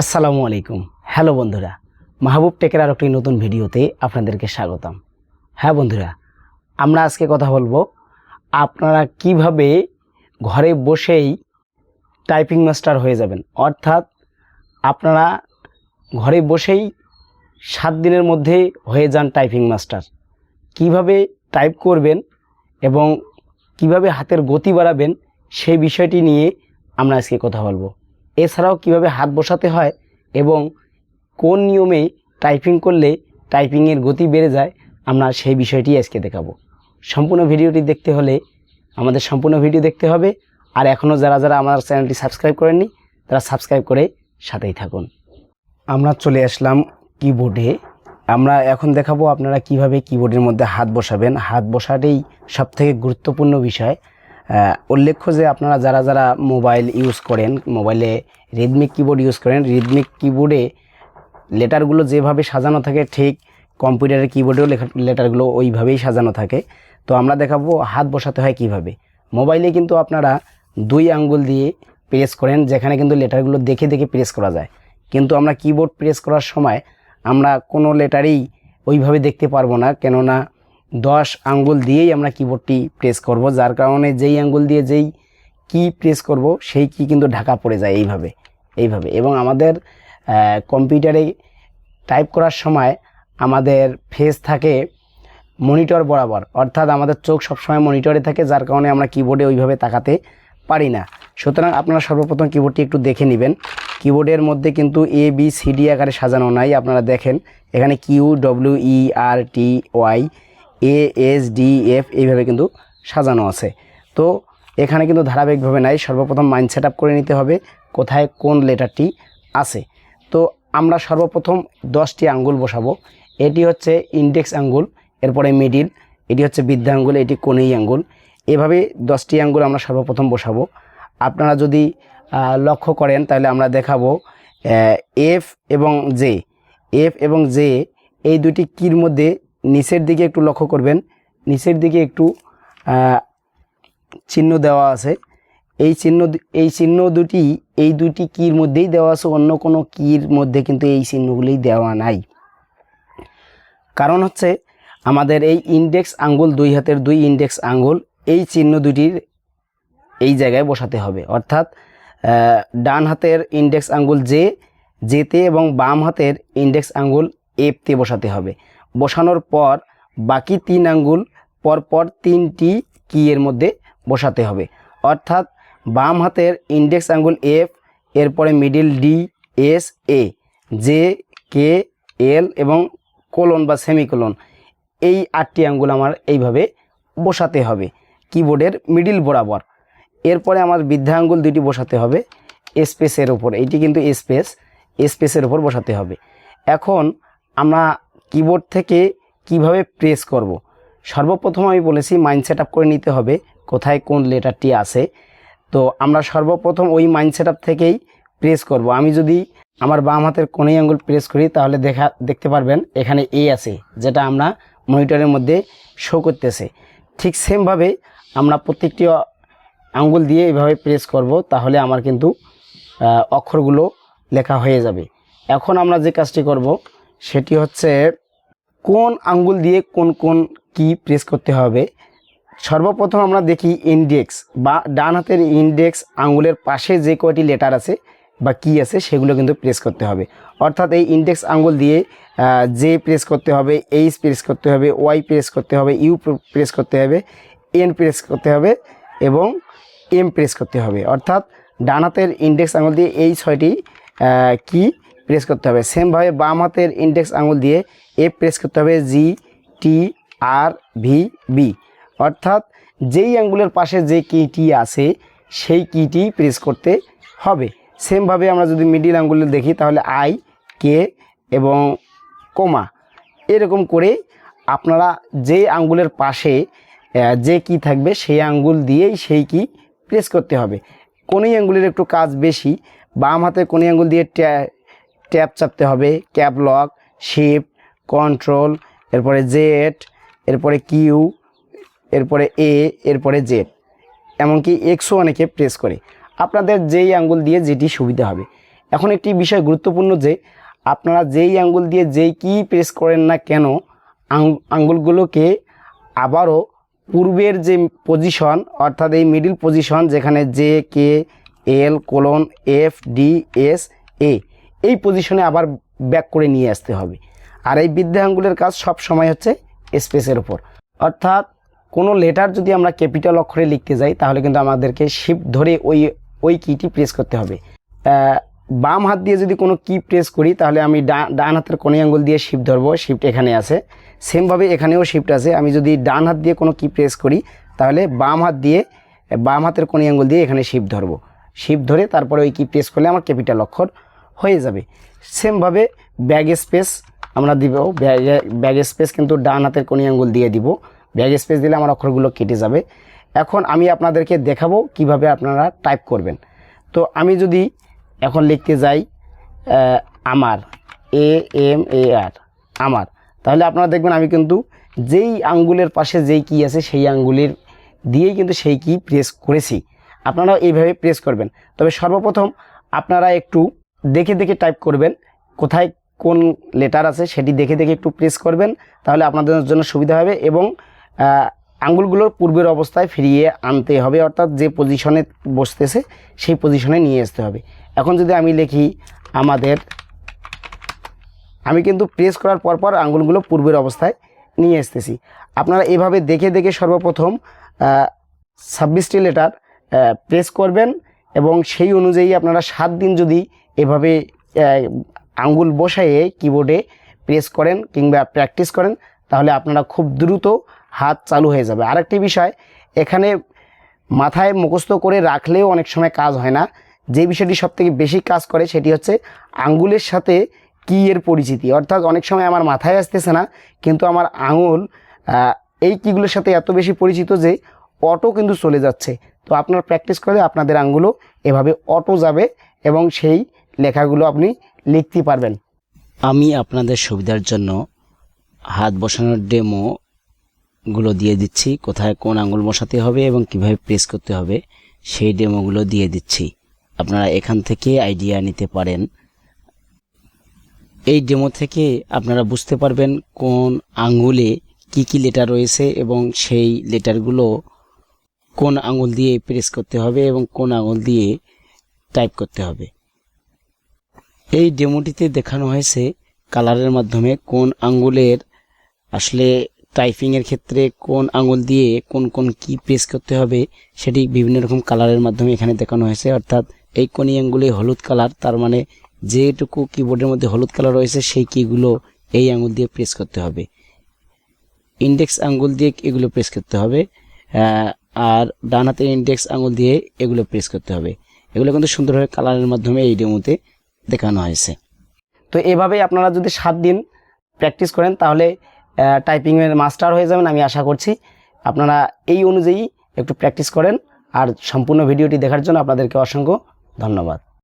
আসসালামু আলাইকুম। হ্যালো বন্ধুরা, মাহবুব টেকের আর একটি নতুন ভিডিওতে আপনাদেরকে স্বাগতম। হ্যাঁ বন্ধুরা, আমরা আজকে কথা বলব আপনারা কীভাবে ঘরে বসেই টাইপিং মাস্টার হয়ে যাবেন। অর্থাৎ আপনারা ঘরে বসেই সাত দিনের মধ্যে হয়ে যান টাইপিং মাস্টার কীভাবে টাইপ করবেন এবং কীভাবে হাতের গতি বাড়াবেন সেই বিষয়টি নিয়ে আমরা আজকে কথা বলব। এছাড়াও কীভাবে হাত বসাতে হয় এবং কোন নিয়মে টাইপিং করলে টাইপিংয়ের গতি বেড়ে যায়, আমরা সেই বিষয়টি আজকে দেখাবো। সম্পূর্ণ ভিডিওটি দেখতে হলে আমাদের সম্পূর্ণ ভিডিও দেখতে হবে। আর এখনও যারা যারা আমার চ্যানেলটি সাবস্ক্রাইব করেননি, তারা সাবস্ক্রাইব করে সাথেই থাকুন। আমরা চলে আসলাম কিবোর্ডে আমরা এখন দেখাবো আপনারা কীভাবে কিবোর্ডের মধ্যে হাত বসাবেন। হাত বসাটাই সবথেকে গুরুত্বপূর্ণ বিষয়। উল্লেখ্য যে আপনারা যারা যারা মোবাইল ইউজ করেন, মোবাইলে রিদমিক কিবোর্ড ইউজ করেন, রিদমিক কিবোর্ডে লেটারগুলো যেভাবে সাজানো থাকে, ঠিক কম্পিউটারের কিবোর্ডেও লেটারগুলো ওইভাবেই সাজানো থাকে। তো আমরা দেখাবো হাত বসাতে হয় কীভাবে। মোবাইলে কিন্তু আপনারা দুই আঙ্গুল দিয়ে প্রেস করেন, যেখানে কিন্তু লেটারগুলো দেখে দেখে প্রেস করা যায়। কিন্তু আমরা কিবোর্ড প্রেস করার সময় আমরা কোনো লেটারেই ওইভাবে দেখতে পারব না, কেননা দশ আঙ্গুল দিয়েই আমরা কিবোর্ডটি প্রেস করব। যার কারণে যেই আঙ্গুল দিয়ে যেই কি প্রেস করব, সেই কি কিন্তু ঢাকা পড়ে যায় এইভাবে এইভাবে। এবং আমাদের কম্পিউটারে টাইপ করার সময় আমাদের ফেস থাকে মনিটর বরাবর। অর্থাৎ আমাদের চোখ সবসময় মনিটরে থাকে, যার কারণে আমরা কিবোর্ডে ওইভাবে তাকাতে পারি না। সুতরাং আপনারা সর্বপ্রথম কিবোর্ডটি একটু দেখে নেবেন। কিবোর্ডের মধ্যে কিন্তু এ বি সি ডি আকারে সাজানো নাই। আপনারা দেখেন, এখানে Q W E R T Y A S D F এইভাবে কিন্তু সাজানো আছে। তো এখানে কিন্তু ধারাবাহিকভাবে নাই, সর্বপ্রথম মাইন্ড সেট করে নিতে হবে কোথায় কোন লেটারটি আছে। তো আমরা সর্বপ্রথম দশটি আঙ্গুল বসাবো। এটি হচ্ছে ইন্ডেক্স আঙ্গুল, এরপরে মিডিল এটি হচ্ছে বৃদ্ধা আঙ্গুল, এটি কোনেই আঙ্গুল। এভাবে দশটি আঙ্গুল আমরা সর্বপ্রথম বসাবো। আপনারা যদি লক্ষ্য করেন তাহলে আমরা দেখাবো এফ এবং জে এফ এবং জে এই দুটি কির মধ্যে নিচের দিকে একটু লক্ষ্য করবেন। নিচের দিকে একটু চিহ্ন দেওয়া আছে। এই চিহ্ন এই চিহ্ন দুটি, এই দুটি কীর মধ্যেই দেওয়া আছে, অন্য কোনো কীর মধ্যে কিন্তু এই চিহ্নগুলি দেওয়া নাই। কারণ হচ্ছে, আমাদের এই ইন্ডেক্স আঙ্গুল, দুই হাতের দুই ইন্ডেক্স আঙ্গুল, এই চিহ্ন দুটির এই জায়গায় বসাতে হবে। অর্থাৎ ডান হাতের ইন্ডেক্স আঙ্গুল জে জেতে এবং বাম হাতের ইন্ডেক্স আঙ্গুল এফতে বসাতে হবে। বসানোর পর বাকি তিন আঙ্গুল পরপর তিনটি কি এর মধ্যে বসাতে হবে। অর্থাৎ বাম হাতের ইন্ডেক্স আঙ্গুল এফ এরপরে middle D S A J K L এবং কোলন বা সেমিকোলন এই আটটি আঙ্গুল আমার এইভাবে বসাতে হবে কিবোর্ডের মিডিল বরাবর। এরপরে আমার বৃদ্ধা আঙ্গুল দুটি বসাতে হবে স্পেসের ওপর এইটি কিন্তু স্পেস স্পেসের ওপর বসাতে হবে। এখন আমরা কিবোর্ড থেকে কীভাবে প্রেস করব। সর্বপ্রথম আমি বলেছি মাইন্ড সেট করে নিতে হবে, কোথায় কোন লেটারটি আছে তো আমরা সর্বপ্রথম ওই মাইন্ড সেট থেকেই প্রেস করব। আমি যদি আমার বাম হাতের কোনেই আঙ্গুল প্রেস করি, তাহলে দেখা, দেখতে পারবেন এখানে এ আছে, যেটা আমরা মনিটরের মধ্যে শো করতেছে ঠিক সেমভাবে আমরা প্রত্যেকটি আঙ্গুল দিয়ে এভাবে প্রেস করব, তাহলে আমার কিন্তু অক্ষরগুলো লেখা হয়ে যাবে এখন আমরা যে কাজটি করব সেটি হচ্ছে কোন আঙ্গুল দিয়ে কোন কোন কি প্রেস করতে হবে। সর্বপ্রথম আমরা দেখি ইন্ডেক্স বা ডান হাতের ইন্ডেক্স আঙ্গুলের পাশে যে কয়টি লেটার আছে বা কি আছে সেগুলো কিন্তু প্রেস করতে হবে। অর্থাৎ এই ইন্ডেক্স আঙ্গুল দিয়ে জে প্রেস করতে হবে এইচ প্রেস করতে হবে ওয়াই প্রেস করতে হবে ইউ প্রেস করতে হবে এন প্রেস করতে হবে এবং এম প্রেস করতে হবে। অর্থাৎ ডান হাতের ইন্ডেক্স আঙুল দিয়ে এই ছয়টি কি প্রেস করতে হবে। সেমভাবে বাম হাতের ইন্ডেক্স আঙুল দিয়ে এ প্রেস করতে হবে জি টি আর ভি বি অর্থাৎ যেই আঙ্গুলের পাশে যে কিটি আছে, সেই কিটি প্রেস করতে হবে। সেমভাবে আমরা যদি মিডিল আঙ্গুলে দেখি, তাহলে আই কে এবং কোমা এরকম করে আপনারা যে আঙ্গুলের পাশে যে কি থাকবে, সেই আঙ্গুল দিয়েই সেই কি প্রেস করতে হবে। কোনই আঙ্গুলের একটু কাজ বেশি, বাম হাতে কোনি আঙ্গুল দিয়ে ট্যা- ট্যাপ চাপতে হবে, ক্যাপ লক, শিফট, কন্ট্রোল, এরপরে জেড, এরপরে কিউ, এরপরে এ, এরপরে জেড। এমনকি এক্সও অনেকে প্রেস করে। আপনাদের যেই আঙ্গুল দিয়ে যেটি সুবিধা হবে। এখন একটি বিষয় গুরুত্বপূর্ণ যে, আপনারা যেই আঙ্গুল দিয়ে যেই কি প্রেস করেন না কেন আঙ্গুলগুলোকে আবারও পূর্বের যে পজিশন অর্থাৎ এই মিডিল পজিশন যেখানে J K L colon F D S A এই পজিশনে আবার ব্যাক করে নিয়ে আসতে হবে। আর এই বৃদ্ধা আঙ্গুলের কাজ সব সময় হচ্ছে স্পেসের উপর। অর্থাৎ কোনো লেটার যদি আমরা ক্যাপিটাল অক্ষরে লিখতে যাই, তাহলে কিন্তু আমাদেরকে শিফট ধরে ওই ওই কিটি প্রেস করতে হবে। বাম হাত দিয়ে যদি কোনো কি প্রেস করি, তাহলে আমি ডান হাতের কোনি আঙ্গুল দিয়ে শিফট ধরবো শিফট এখানে আছে। সেমভাবে এখানেও শিফট আছে। আমি যদি ডান হাত দিয়ে কোনো কি প্রেস করি, তাহলে বাম হাত দিয়ে, বাম হাতের কোনি আঙ্গুল দিয়ে এখানে শিফট ধরবো। শিফট ধরে তারপরে ওই কি প্রেস করলে আমার ক্যাপিটাল অক্ষর হয়ে যাবে। সেমভাবে ব্যাগ স্পেস আমরা দিব। ব্যাগে, ব্যাগ স্পেস কিন্তু ডান হাতের কোনি আঙ্গুল দিয়ে দিব। ব্যাগ স্পেস দিলে আমার অক্ষরগুলো কেটে যাবে। এখন আমি আপনাদেরকে দেখাবো কীভাবে আপনারা টাইপ করবেন। তো আমি যদি এখন লিখতে যাই আমার, এ, এম, এ, আর, আমার, তাহলে আপনারা দেখবেন আমি কিন্তু যেই আঙ্গুলের পাশে যেই কি আছে সেই আঙ্গুলের দিয়েই কিন্তু সেই কি প্রেস করেছি। আপনারা এইভাবে প্রেস করবেন। তবে সর্বপ্রথম আপনারা একটু দেখে দেখে টাইপ করবেন, কোথায় কোন লেটার আছে সেটি দেখে দেখে একটু প্রেস করবেন, তাহলে আপনাদের জন্য সুবিধা হবে এবং আঙ্গুলগুলোর পূর্বের অবস্থায় ফিরিয়ে আনতে হবে, অর্থাৎ যে পজিশনে বসতেছে সেই পজিশনে নিয়ে আসতে হবে। এখন যদি আমি লিখি আমাদের, আমি কিন্তু প্রেস করার পর পর আঙ্গুলগুলো পূর্বের অবস্থায় নিয়ে আসতেছি। আপনারা এভাবে দেখে দেখে সর্বপ্রথম ছাব্বিশটি লেটার প্রেস করবেন এবং সেই অনুযায়ী আপনারা সাত দিন যদি এভাবে আঙ্গুল বসাইয়ে কিবোর্ডে প্রেস করেন কিংবা প্র্যাকটিস করেন, তাহলে আপনারা খুব দ্রুত হাত চালু হয়ে যাবে। আরেকটি বিষয়, এখানে মাথায় মুখস্থ করে রাখলেও অনেক সময় কাজ হয় না। যে বিষয়টি সবথেকে বেশি কাজ করে সেটি হচ্ছে আঙ্গুলের সাথে কি এর পরিচিতি। অর্থাৎ অনেক সময় আমার মাথায় আসতেছে না, কিন্তু আমার আঙুল এই কিগুলোর সাথে এত বেশি পরিচিত যে অটো কিন্তু চলে যাচ্ছে। তো আপনার প্র্যাকটিস করলে আপনাদের আঙ্গুলও এভাবে অটো যাবে এবং সেই লেখাগুলো আপনি লিখতে পারবেন। আমি আপনাদের সুবিধার জন্য হাত বসানোর ডেমো গুলো দিয়ে দিচ্ছি। কোথায় কোন আঙুল বসাতে হবে এবং কীভাবে প্রেস করতে হবে, সেই ডেমোগুলো দিয়ে দিচ্ছি। আপনারা এখান থেকে আইডিয়া নিতে পারেন। এই ডেমো থেকে আপনারা বুঝতে পারবেন কোন আঙ্গুলে কি কি লেটার রয়েছে এবং সেই লেটারগুলো কোন আঙুল দিয়ে প্রেস করতে হবে এবং কোন আঙুল দিয়ে টাইপ করতে হবে। এই ডেমোটিতে দেখানো হয়েছে কালারের মাধ্যমে কোন আঙ্গুলের আসলে টাইপিংয়ের ক্ষেত্রে কোন আঙুল দিয়ে কোন কোন কি প্রেস করতে হবে, সেটি বিভিন্ন রকম কালারের মাধ্যমে এখানে দেখানো হয়েছে। অর্থাৎ এই কোনি আঙ্গুলে হলুদ কালার, তার মানে যেটুকু কিবোর্ডের মধ্যে হলুদ কালার রয়েছে, সেই কিগুলো এই আঙুল দিয়ে প্রেস করতে হবে। ইন্ডেক্স আঙ্গুল দিয়ে এগুলো প্রেস করতে হবে আর ডান হাতের ইন্ডেক্স আঙ্গুল দিয়ে এগুলো প্রেস করতে হবে। এগুলো কিন্তু সুন্দরভাবে কালারের মাধ্যমে এই ডেমোতে দেখানো হয়েছে। তো এভাবেই আপনারা যদি সাত দিন প্র্যাকটিস করেন, তাহলে টাইপিংয়ের মাস্টার হয়ে যাবেন আমি আশা করছি। আপনারা এই অনুযায়ী একটু প্র্যাকটিস করেন। আর সম্পূর্ণ ভিডিওটি দেখার জন্য আপনাদেরকে অসংখ্য ধন্যবাদ।